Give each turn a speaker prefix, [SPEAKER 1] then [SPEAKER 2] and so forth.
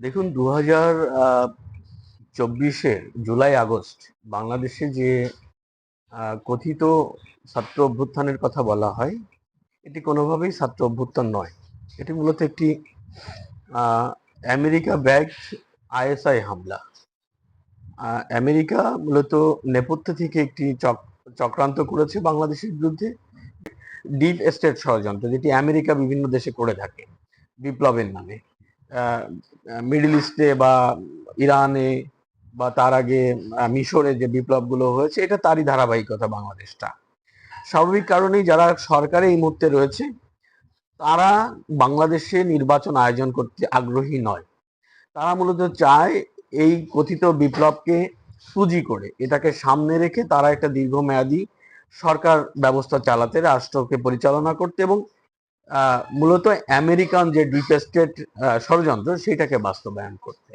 [SPEAKER 1] দেখুন দু হাজার চব্বিশের জুলাই, আগস্ট বাংলাদেশে যে কথিত ছাত্র অভ্যুত্থানের কথা বলা হয়, এটি কোনোভাবেই ছাত্র অভ্যুত্থান নয়। এটি মূলত একটি আমেরিকা ব্যাগ আইএসআই হামলা। আমেরিকা মূলত নেপথ্য থেকে একটি চক- চক্রান্ত করেছে বাংলাদেশের বিরুদ্ধে। ডিপ স্টেট ষড়যন্ত্র যেটি আমেরিকা বিভিন্ন দেশে করে থাকে, বিপ্লবের নামে। মিডল ইস্টে বা ইরানে বা তার আগে মিশরে যে বিপ্লবগুলো হয়েছে, এটা তারই ধারাবাহিকতা বাংলাদেশটা। স্বাভাবিক কারণেই যারা সরকারে এই মুহূর্তে রয়েছে, তারা বাংলাদেশে নির্বাচন আয়োজন করতে আগ্রহী নয়। তারা মূলত চায় এই কথিত বিপ্লবকে সুজি করে, এটাকে সামনে রেখে তারা একটা দীর্ঘমেয়াদী সরকার ব্যবস্থা চালাতে, রাষ্ট্রকে পরিচালনা করতে এবং মূলত আমেরিকান যে ডিপেস্টেড ষড়যন্ত্র সেটাকে বাস্তবায়ন করতে।